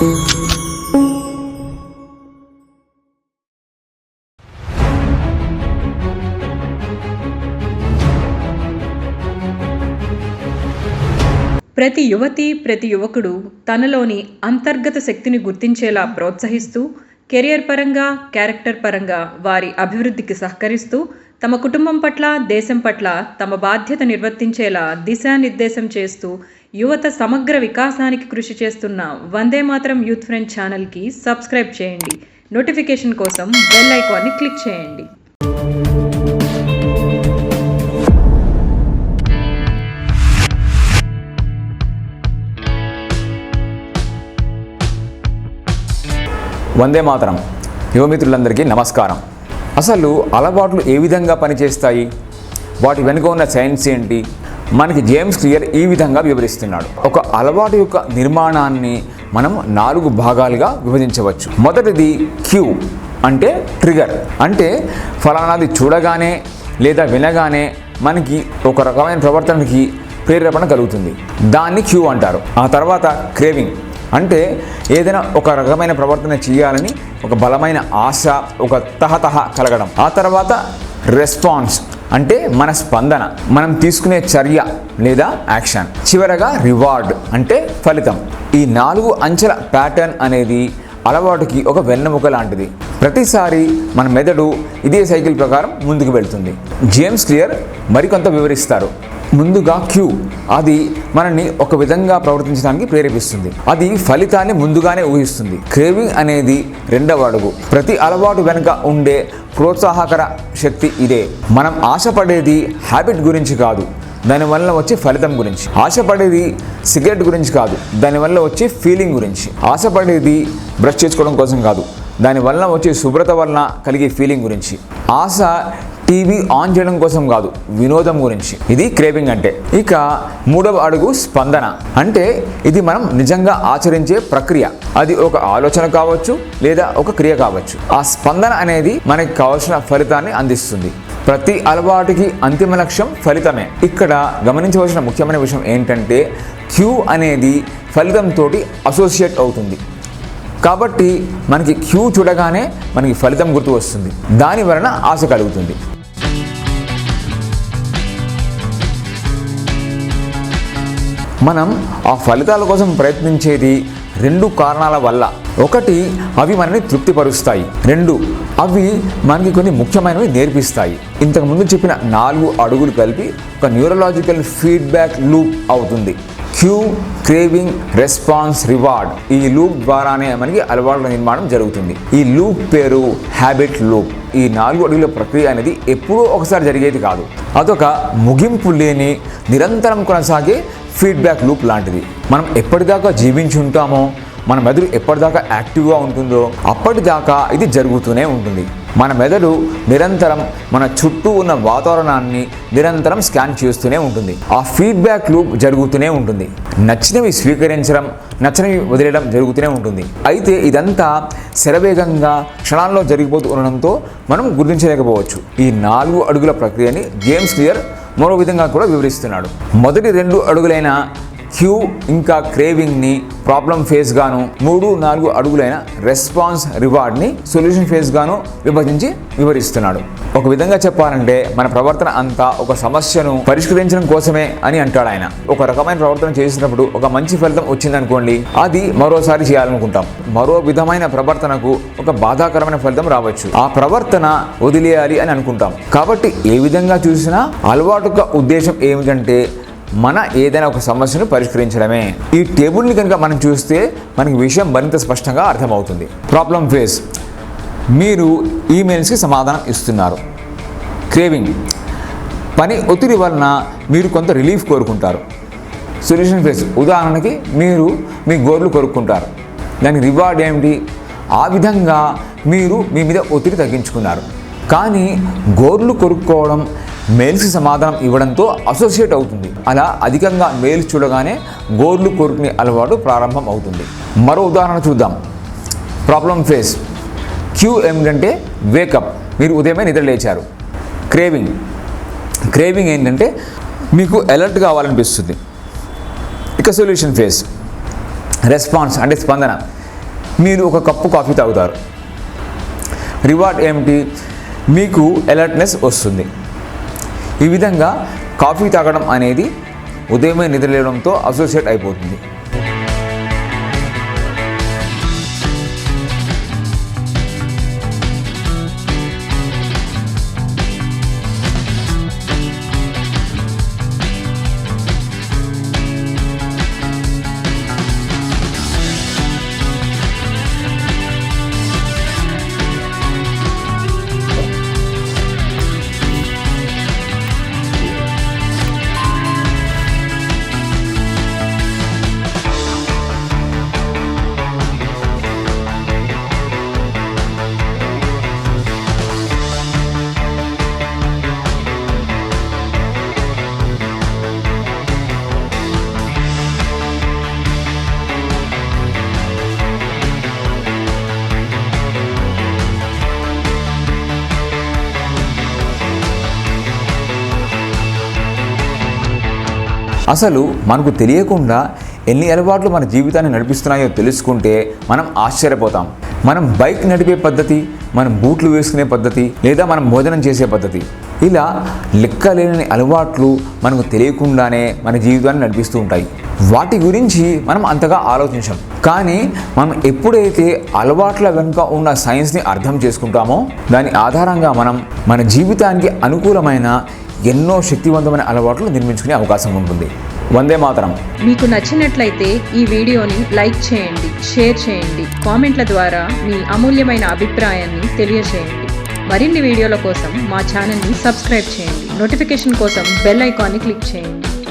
ప్రతి యువతి ప్రతి యువకుడు తనలోని అంతర్గత శక్తిని గుర్తించేలా ప్రోత్సహిస్తూ కెరియర్ పరంగా క్యారెక్టర్ పరంగా వారి అభివృద్ధికి సహకరిస్తూ తమ కుటుంబం పట్ల దేశం పట్ల తమ బాధ్యత నిర్వర్తించేలా దిశానిర్దేశం చేస్తూ యువత సమగ్ర వికాసానికి కృషి చేస్తున్న వందే మాత్రం యూత్ ఫ్రెండ్ ఛానల్కి సబ్స్క్రైబ్ చేయండి. నోటిఫికేషన్ కోసం బెల్ ఐకాన్ని క్లిక్ చేయండి. వందే మాతరం యువమిత్రులందరికీ నమస్కారం. అసలు అలవాట్లు ఏ విధంగా పనిచేస్తాయి? వాటి వెనుక ఉన్న సైన్స్ ఏంటి? మనకి జేమ్స్ క్లియర్ ఈ విధంగా వివరిస్తున్నాడు. ఒక అలవాటు యొక్క నిర్మాణాన్ని మనం నాలుగు భాగాలుగా విభజించవచ్చు. మొదటిది క్యూ అంటే ట్రిగర్. అంటే ఫలానాది చూడగానే లేదా వినగానే మనకి ఒక రకమైన ప్రవర్తనకి ప్రేరేపణ కలుగుతుంది. దాన్ని క్యూ అంటారు. ఆ తర్వాత క్రేవింగ్. అంటే ఏదైనా ఒక రకమైన ప్రవర్తన చేయాలని ఒక బలమైన ఆశ ఒక తహతహ కలగడం. ఆ తర్వాత రెస్పాన్స్ అంటే మన స్పందన మనం తీసుకునే చర్య లేదా యాక్షన్. చివరగా రివార్డ్ అంటే ఫలితం. ఈ నాలుగు అంచెల ప్యాటర్న్ అనేది అలవాటుకి ఒక వెన్నెముక లాంటిది. ప్రతిసారి మన మెదడు ఇదే సైకిల్ ప్రకారం ముందుకు వెళ్తుంది. జేమ్స్ క్లియర్ మరికొంత వివరిస్తారు. ముందుగా క్యూ. అది మనల్ని ఒక విధంగా ప్రవర్తించడానికి ప్రేరేపిస్తుంది. అది ఫలితాన్ని ముందుగానే ఊహిస్తుంది. క్రేవింగ్ అనేది రెండవ అడుగు. ప్రతి అలవాటు వెనుక ఉండే ప్రోత్సాహకర శక్తి ఇదే. మనం ఆశపడేది హ్యాబిట్ గురించి కాదు. దానివల్ల వచ్చే ఫలితం గురించి. ఆశపడేది సిగరెట్ గురించి కాదు. దానివల్ల వచ్చే ఫీలింగ్ గురించి. ఆశపడేది బ్రష్ చేసుకోవడం కోసం కాదు. దానివల్ల వచ్చే శుభ్రత వలన కలిగే ఫీలింగ్ గురించి. ఆశ టీవీ ఆన్ చేయడం కోసం కాదు వినోదం గురించి. ఇది క్రేవింగ్ అంటే. ఇక మూడవ అడుగు స్పందన. అంటే ఇది మనం నిజంగా ఆచరించే ప్రక్రియ. అది ఒక ఆలోచన కావచ్చు లేదా ఒక క్రియ కావచ్చు. ఆ స్పందన అనేది మనకి కావాల్సిన ఫలితాన్ని అందిస్తుంది. ప్రతి అలవాటుకి అంతిమ లక్ష్యం ఫలితమే. ఇక్కడ గమనించవలసిన ముఖ్యమైన విషయం ఏంటంటే క్యూ అనేది ఫలితంతో అసోసియేట్ అవుతుంది. కాబట్టి మనకి క్యూ చూడగానే మనకి ఫలితం గుర్తు వస్తుంది. దాని వలన ఆశ కలుగుతుంది. మనం ఆ ఫలితాల కోసం ప్రయత్నించేది రెండు కారణాల వల్ల. ఒకటి అవి మనని తృప్తిపరుస్తాయి. రెండు అవి మనకి కొన్ని ముఖ్యమైనవి నేర్పిస్తాయి. ఇంతకుముందు చెప్పిన నాలుగు అడుగులు కలిపి ఒక న్యూరలాజికల్ ఫీడ్బ్యాక్ లూప్ అవుతుంది. Cue craving response reward. ఈ లూప్ ద్వారానే మనకి అలవాట్ల నిర్మాణం జరుగుతుంది. ఈ లూప్ పేరు హ్యాబిట్ లూప్. ఈ నాలుగు అడుగుల ప్రక్రియ అనేది ఎప్పుడూ ఒకసారి జరిగేది కాదు. అదొక ముగింపు లేని నిరంతరం కొనసాగే ఫీడ్బ్యాక్ లూప్ లాంటిది. మనం ఎప్పటిదాకా జీవించి ఉంటామో మన మెదడు ఎప్పటిదాకా యాక్టివ్గా ఉంటుందో అప్పటిదాకా ఇది జరుగుతూనే ఉంటుంది. మన మెదడు నిరంతరం మన చుట్టూ ఉన్న వాతావరణాన్ని నిరంతరం స్కాన్ చేస్తూనే ఉంటుంది. ఆ ఫీడ్బ్యాక్ లూప్ జరుగుతూనే ఉంటుంది. నచ్చినవి స్వీకరించడం నచ్చనివి వదిలేయడం జరుగుతూనే ఉంటుంది. అయితే ఇదంతా శరవేగంగా క్షణాల్లో జరిగిపోతూ ఉండడంతో మనం గుర్తించలేకపోవచ్చు. ఈ నాలుగు అడుగుల ప్రక్రియని జేమ్స్ క్లియర్ మరో విధంగా కూడా వివరిస్తున్నాడు. మొదటి రెండు అడుగులైన క్యూ ఇంకా క్రేవింగ్ని ప్రాబ్లం ఫేస్గాను మూడు నాలుగు అడుగులైన రెస్పాన్స్ రివార్డ్ని సొల్యూషన్ ఫేస్గాను విభజించి వివరిస్తున్నాడు. ఒక విధంగా చెప్పాలంటే మన ప్రవర్తన అంతా ఒక సమస్యను పరిష్కరించడం కోసమే అని అంటాడు ఆయన. ఒక రకమైన ప్రవర్తన చేసినప్పుడు ఒక మంచి ఫలితం వచ్చిందనుకోండి అది మరోసారి చేయాలనుకుంటాం. మరో విధమైన ప్రవర్తనకు ఒక బాధాకరమైన ఫలితం రావచ్చు. ఆ ప్రవర్తన వదిలేయాలి అని అనుకుంటాం. కాబట్టి ఏ విధంగా చూసినా అలవాటు ఉద్దేశం ఏమిటంటే మన ఏదైనా ఒక సమస్యను పరిష్కరించడమే. ఈ టేబుల్ని కనుక మనం చూస్తే మనకి విషయం మరింత స్పష్టంగా అర్థమవుతుంది. ప్రాబ్లం ఫేస్ మీరు ఈమెయిల్స్కి సమాధానం ఇస్తున్నారు. క్రేవింగ్ పని ఒత్తిడి వలన మీరు కొంత రిలీఫ్ కోరుకుంటారు. సొల్యూషన్ ఫేస్ ఉదాహరణకి మీరు మీ గోర్లు కొరుక్కుంటారు దానికి రివార్డ్ ఏమిటి? ఆ విధంగా మీరు మీ మీద ఒత్తిడి తగ్గించుకున్నారు. కానీ గోర్లు కొరుక్కోవడం మెయిల్స్కి సమాధానం ఇవ్వడంతో అసోసియేట్ అవుతుంది. అలా అధికంగా మెయిల్స్ చూడగానే గోర్లు కొరుకునే అలవాటు ప్రారంభం అవుతుంది. మరో ఉదాహరణ చూద్దాం. ప్రాబ్లం ఫేస్ క్యూ ఏమిటంటే వేకప్ మీరు ఉదయమే నిద్ర లేచారు. క్రేవింగ్ క్రేవింగ్ ఏంటంటే మీకు అలర్ట్ కావాలనిపిస్తుంది. ఇక సొల్యూషన్ ఫేస్ రెస్పాన్స్ అంటే స్పందన. మీరు ఒక కప్పు కాఫీ తాగుతారు. రివార్డ్ ఏమిటి? మీకు అలర్ట్నెస్ వస్తుంది. ఈ విధంగా కాఫీ తాగడం అనేది ఉదయమే నిద్రలేయడంతో అసోసియేట్ అయిపోతుంది. అసలు మనకు తెలియకుండా ఎన్ని అలవాట్లు మన జీవితాన్ని నడిపిస్తున్నాయో తెలుసుకుంటే మనం ఆశ్చర్యపోతాం. మనం బైక్ నడిపే పద్ధతి మనం బూట్లు వేసుకునే పద్ధతి లేదా మనం భోజనం చేసే పద్ధతి. ఇలా లెక్కలేని అలవాట్లు మనకు తెలియకుండానే మన జీవితాన్ని నడిపిస్తూ ఉంటాయి. వాటి గురించి మనం అంతగా ఆలోచించాం. కానీ మనం ఎప్పుడైతే అలవాట్ల వెనుక ఉన్న సైన్స్ని అర్థం చేసుకుంటామో దాని ఆధారంగా మనం మన జీవితానికి అనుకూలమైన ఎన్నో శక్తివంతమైన అలవాట్లు నిర్మించుకునే అవకాశం ఉంటుంది. వందే మాతరం. మీకు నచ్చినట్లయితే ఈ వీడియోని లైక్ చేయండి షేర్ చేయండి కామెంట్ల ద్వారా మీ అమూల్యమైన అభిప్రాయాన్ని తెలియజేయండి మరిన్ని వీడియోల కోసం మా ఛానల్ని సబ్స్క్రైబ్ చేయండి. నోటిఫికేషన్ కోసం బెల్ ఐకాన్ని క్లిక్ చేయండి.